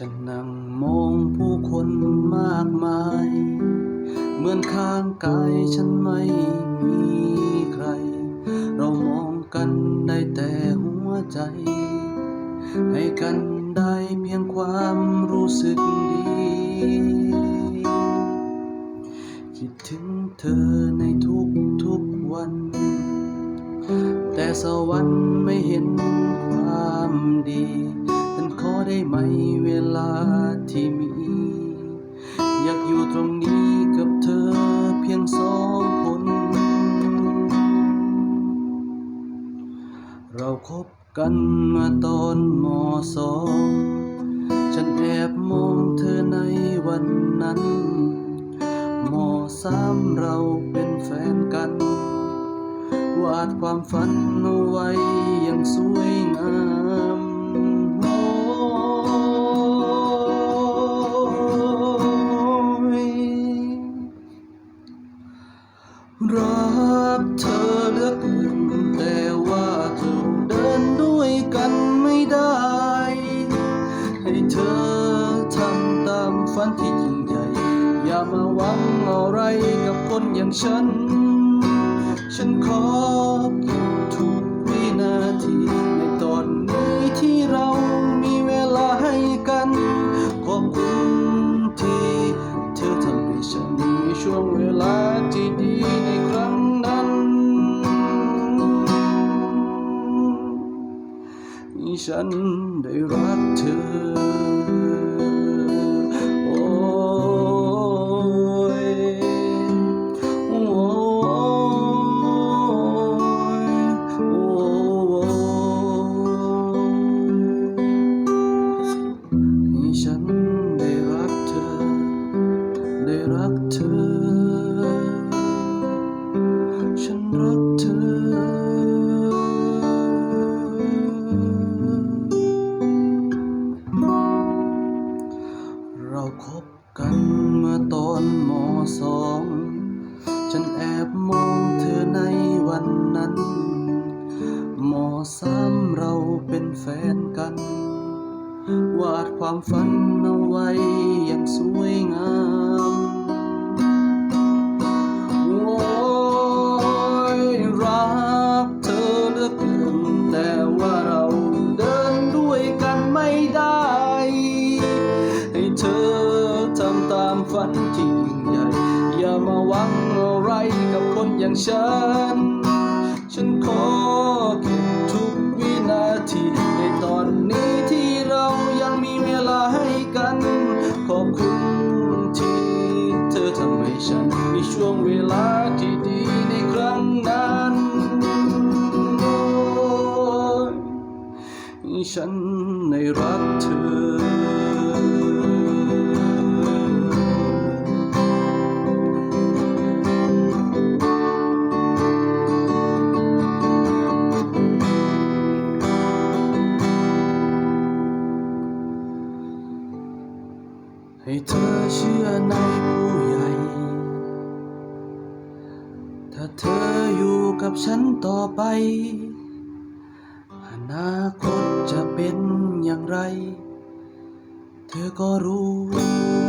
ฉันนั่งมองผู้คนมากมาย เหมือนข้างกายฉันไม่มีใคร เรามองกันได้แต่หัวใจ ให้กันได้เพียงความรู้สึกดี คิดถึงเธอในทุกทุกๆวัน แต่สวรรค์ไม่เห็นความดี ได้ไหมเวลาที่มี อยากอยู่ตรงนี้กับเธอเพียงสองคน เราคบกันมาตอนมสองฉันแอบมองเธอในวันนั้นมสามเราเป็นแฟนกัน วาดความฝันเอาไว้อย่างสวยงามามฝันที่ยิ่งใหญ่ อย่ามาหวังอะไรกับคนอย่างฉัน ฉันขอเก็บทุกวินาที ในตอนนี้ที่เรามีเวลาให้กัน ขอบคุณที่เธอทำให้ฉันมีช่วงเวลาที่ดีในครั้งนั้น ฉันได้รักเธอ รักเธอ ฉันรักเธอ เราคบกันเมื่อตอนมสอง ฉันแอบมองเธอในวันนั้นมสามเราเป็นแฟนกัน วาดความฝัน อย่างฉัน ฉันขอเก็บทุกวินาที ในตอนนี้ที่เรายังมีเวลาให้กัน ขอบคุณที่เธอทำให้ฉัน มีช่วงเวลาที่ดีในครั้งนั้นโอ้ฉันได้รักเธอ ให้เธอเชื่อในผู้ใหญ่ ถ้าเธออยู่กับฉันต่อไป อนาคตจะเป็นอย่างไร เธอก็รู้